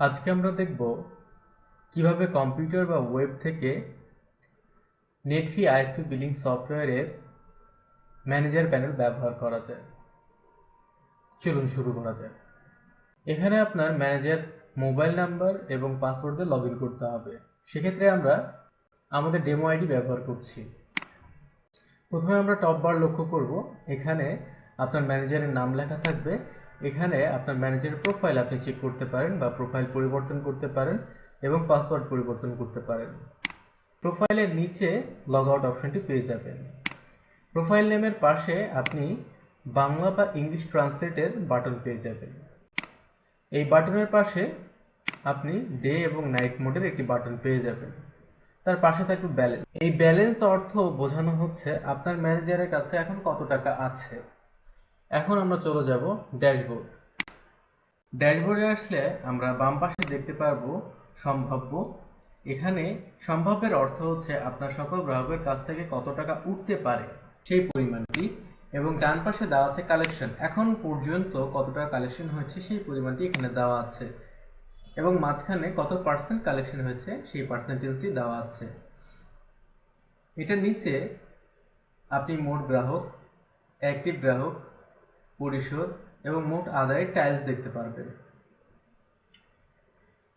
আজকে আমরা দেখব কীভাবে কম্পিউটার বা ওয়েব থেকে নেটফি আইএসপি বিলিং সফটওয়্যারের ম্যানেজার প্যানেল ব্যবহার করা যায়। চলুন শুরু করা যাক। এখানে আপনার ম্যানেজার মোবাইল নাম্বার এবং পাসওয়ার্ড লগ করতে হবে। সেক্ষেত্রে আমরা আমাদের ডেমো আইডি ব্যবহার করছি। প্রথমে আমরা টপ বার লক্ষ্য করব। এখানে আপনার ম্যানেজারের নাম লেখা থাকবে এখানে আপনার ম্যানেজারের প্রোফাইল আপনি চেক করতে পারেন বা প্রোফাইল পরিবর্তন করতে পারেন এবং পাসওয়ার্ড পরিবর্তন করতে পারেন। প্রোফাইলের নিচে লগ আউট অপশনটি পেয়ে যাবেন। প্রোফাইল নেমের পাশে আপনি বাংলা বা ইংলিশ ট্রান্সলেটের বাটন পেয়ে যাবেন। এই বাটনের পাশে আপনি ডে এবং নাইট মোডের একটি বাটন পেয়ে যাবেন। তার পাশে থাকবে ব্যালেন্স এই ব্যালেন্স অর্থ বোঝানো হচ্ছে আপনার ম্যানেজারের কাছে এখন কত টাকা আছে। এখন আমরা চলে যাব ড্যাশবোর্ড। ড্যাশবোর্ডে আসলে আমরা বাম পাশে দেখতে পারব সম্ভাব্য। এখানে সম্ভাব্যের অর্থ হচ্ছে আপনার সকল গ্রাহকের কাছ থেকে কত টাকা উঠতে পারে, সেই পরিমাণটি, এবং ডান পাশে দেওয়া আছে কালেকশন। এখন পর্যন্ত কত টাকা কালেকশন হয়েছে, সেই পরিমাণটি এখানে দেওয়া আছে। এবং মাঝখানে কত পার্সেন্ট কালেকশন হয়েছে, সেই পার্সেন্টেজটি দেওয়া আছে। এটার নিচে আপনি মোট গ্রাহক, অ্যাক্টিভ গ্রাহক পরিশোধ এবং মোট আদায়ের টাইলস দেখতে পারবেন।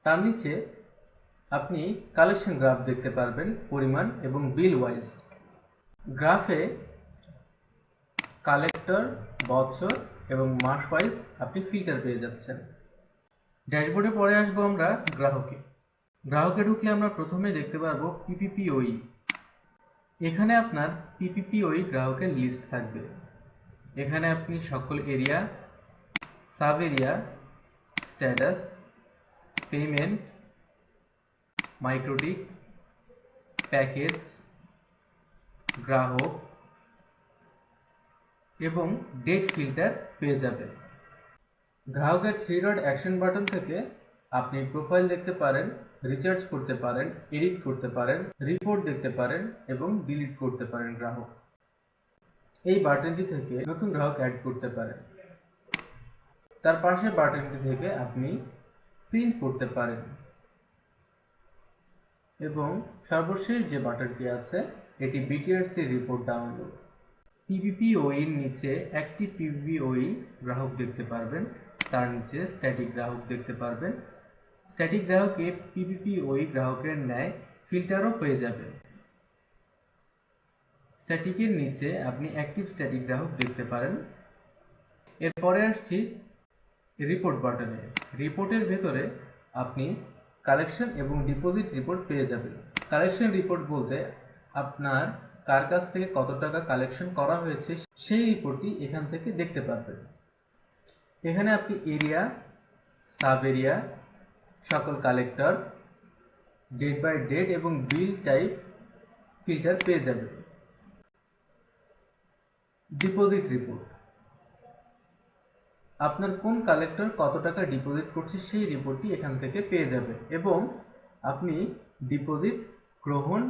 তার নিচে আপনি কালেকশন গ্রাফ দেখতে পারবেন পরিমাণ এবং বিল ওয়াইজ গ্রাফে কালেক্টর বছর এবং মাস ওয়াইজ আপনি ফিল্টার পেয়ে যাচ্ছেন। ড্যাশবোর্ডে পরে আসব আমরা গ্রাহকে। গ্রাহকে ঢুকলে আমরা প্রথমে দেখতে পারব পিপিপিওই এখানে আপনার পিপিপিওই গ্রাহকের লিস্ট থাকবে। এখানে আপনি সকল area, sub area, status, payment, MikroTik, package, গ্রাহক এবং ডেট ফিল্টার পেয়ে যাবেন। গ্রাহকের থ্রি ডট অ্যাকশন বাটন থেকে আপনি প্রোফাইল দেখতে পারেন, রিচার্জ করতে পারেন, এডিট করতে পারেন, রিপোর্ট দেখতে পারেন এবং ডিলিট করতে পারেন গ্রাহক। এই বাটনটি থেকে নতুন গ্রাহক অ্যাড করতে পারেন। তার পাশের বাটনটি থেকে আপনি প্রিন্ট করতে পারেন। এবং সর্বশেষ যে বাটনটি আছে, এটি বিটিআরসি রিপোর্ট ডাউনলোড পিপিপিওই এর নিচে একটি পিপিপিওই গ্রাহক দেখতে পারবেন, তার নিচে স্ট্যাটিক গ্রাহক দেখতে পারবেন। স্ট্যাটিক গ্রাহকে পিপিপিওই গ্রাহকের ন্যায় ফিল্টারও পেয়ে যাবেন স্ট্যাটিকের নিচে আপনি অ্যাক্টিভ স্ট্যাটিক গ্রাহক দেখতে পারেন। এরপরে আসছি রিপোর্ট বাটনে রিপোর্টের ভেতরে আপনি কালেকশন এবং ডিপোজিট রিপোর্ট পেয়ে যাবেন। কালেকশন রিপোর্ট বলতে আপনার কার কাছ থেকে কত টাকা কালেকশন করা হয়েছে, সেই রিপোর্টটি এখান থেকে দেখতে পারবেন। এখানে আপনি এরিয়া সাব এরিয়া সকল কালেক্টর ডেট বাই ডেট এবং বিল টাইপ ফিল্টার পেয়ে যাবেন। ডিপোজিট রিপোর্ট আপনার কোন কালেক্টর কত টাকা ডিপোজিট করছে সেই রিপোর্টটি এখান থেকে পেয়ে যাবে এবং আপনি ডিপোজিট গ্রহণ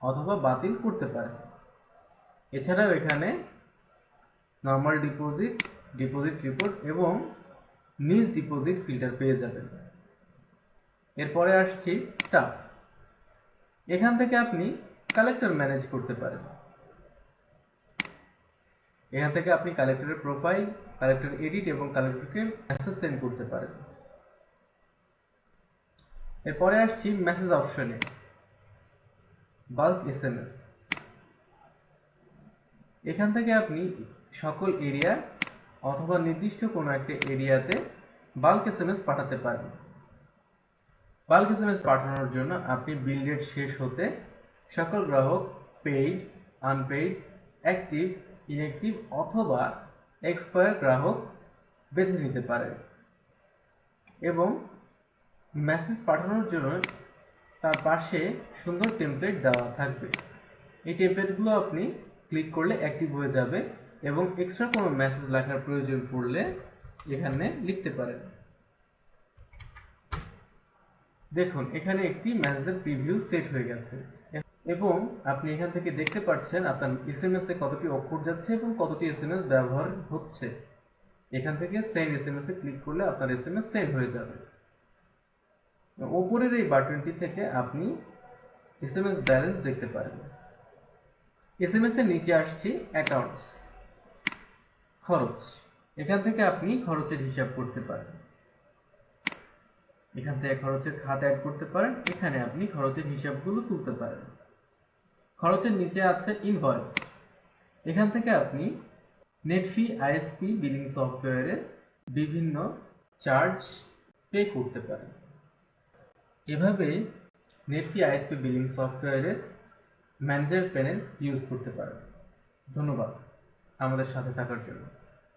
অথবা বাতিল করতে পারেন। এছাড়াও এখানে নর্মাল ডিপোজিট ডিপোজিট রিপোর্ট এবং নিজ ডিপোজিট ফিল্টার পেয়ে যাবেন। এরপরে আসছি স্টাফ এখান থেকে আপনি কালেক্টর ম্যানেজ করতে পারেন। এখান থেকে আপনি কালেক্টরের প্রোফাইল কালেক্টর এডিট এবং কালেক্টরকে মেসেজ সেন্ড করতে পারেন। এরপরে আসছি মেসেজ অপশনে বাল্ক এস এম এস এখান থেকে আপনি সকল এরিয়া অথবা নির্দিষ্ট কোনো একটা এরিয়াতে বাল্ক এস এম এস পাঠাতে পারেন। বাল্ক এস এম এস পাঠানোর জন্য আপনি বিল ডেট শেষ হতে সকল গ্রাহক পেইড আনপেইড অ্যাক্টিভ ইনঅ্যাক্টিভ অথবা এক্সপায়ার গ্রাহক বেছে নিতে পারে এবং মেসেজ পাঠানোর জন্য তার পাশে সুন্দর টেমপ্লেট দেওয়া থাকবে। এই টেমপ্লেটগুলো আপনি ক্লিক করলে অ্যাক্টিভ হয়ে যাবে এবং এক্সট্রা কোনো মেসেজ লেখার প্রয়োজন পড়লে এখানে লিখতে পারেন। দেখুন, এখানে একটি মেসেজের প্রিভিউ সেট হয়ে গেছে। এবং আপনি এখান থেকে দেখতে পাচ্ছেন আপনার এস এম কতটি অক্ষর যাচ্ছে এবং কতটি এস এম এস ব্যবহার হচ্ছে। এখান থেকে সেন্ড এস এম এস এ ক্লিক করলে আপনার এস এম এস সেন্ড হয়ে যাবে। ওপরের এই বাটনটি থেকে আপনি এস এম এস ব্যালেন্স দেখতে পারেন। এস এম এস এর নিচে আসছি অ্যাকাউন্টস খরচ। এখান থেকে আপনি খরচের হিসাব করতে পারেন। এখান থেকে খরচের খাত অ্যাড করতে পারেন। এখানে আপনি খরচের হিসাবগুলো তুলতে পারেন। খরচের নিচে আছে ইনভয়েস এখান থেকে আপনি নেটফি, আইএসপি বিলিং সফটওয়্যারের বিভিন্ন চার্জ পে করতে পারেন। এভাবে নেটফি, আইএসপি বিলিং সফটওয়্যারের ম্যানেজার প্যানেল ইউজ করতে পারেন। ধন্যবাদ আমাদের সাথে থাকার জন্য।